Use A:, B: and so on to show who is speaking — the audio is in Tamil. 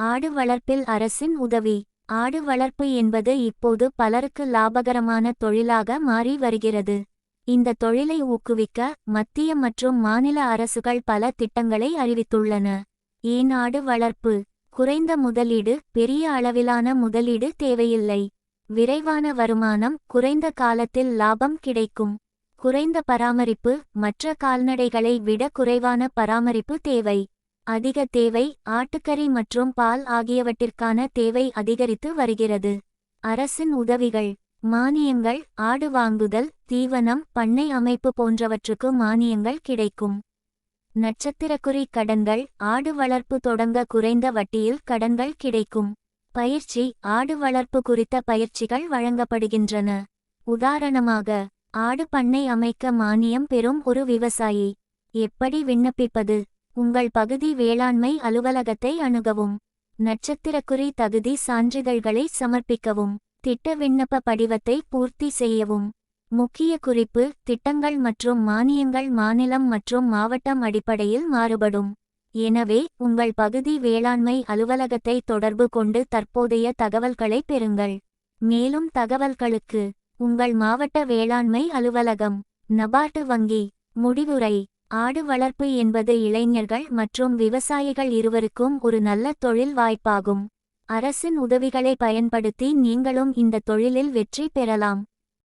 A: ஆடு வளர்ப்பில் அரசின் உதவி. ஆடு வளர்ப்பு என்பது இப்போது பலருக்கு லாபகரமான தொழிலாக மாறி வருகிறது. இந்த தொழிலை ஊக்குவிக்க மத்திய மற்றும் மாநில அரசுகள் பல திட்டங்களை அறிவித்துள்ளன. ஏன் ஆடு வளர்ப்பு? குறைந்த முதலீடு பெரிய அளவிலான முதலீடு தேவையில்லை. விரைவான வருமானம் குறைந்த காலத்தில் லாபம் கிடைக்கும். குறைந்த பராமரிப்பு மற்ற கால்நடைகளை விட குறைவான பராமரிப்பு தேவை. அதிக தேவை ஆட்டுக்கறி மற்றும் பால் ஆகியவற்றிற்கான தேவை அதிகரித்து வருகிறது. அரசின் உதவிகள். மானியங்கள் ஆடு வாங்குதல் தீவனம் பண்ணை அமைப்பு போன்றவற்றுக்கு மானியங்கள் கிடைக்கும். நட்சத்திரக்குறி கடன்கள் ஆடு வளர்ப்பு தொடங்க குறைந்த வட்டியில் கடன்கள் கிடைக்கும். பயிற்சி ஆடு வளர்ப்பு குறித்த பயிற்சிகள் வழங்கப்படுகின்றன. உதாரணமாக ஆடு பண்ணை அமைக்க மானியம் பெறும் ஒரு விவசாயி. எப்படி விண்ணப்பிப்பது? உங்கள் பகுதி வேளாண்மை அலுவலகத்தை அணுகவும். நட்சத்திரக்குறி தகுதி சான்றிதழ்களை சமர்ப்பிக்கவும். திட்ட விண்ணப்ப படிவத்தை பூர்த்தி செய்யவும். முக்கிய குறிப்பு திட்டங்கள் மற்றும் மானியங்கள் மாநிலம் மற்றும் மாவட்டம் அடிப்படையில் மாறுபடும். எனவே உங்கள் பகுதி வேளாண்மை அலுவலகத்தை தொடர்பு கொண்டு தற்போதைய தகவல்களை பெறுங்கள். மேலும் தகவல்களுக்கு உங்கள் மாவட்ட வேளாண்மை அலுவலகம் நபார்டு வங்கி முடிவுரை. ஆடு வளர்ப்பு என்பது இளைஞர்கள் மற்றும் விவசாயிகள் இருவருக்கும் ஒரு நல்ல தொழில் வாய்ப்பாகும். அரசின் உதவிகளை பயன்படுத்தி நீங்களும் இந்த தொழிலில் வெற்றி பெறலாம்.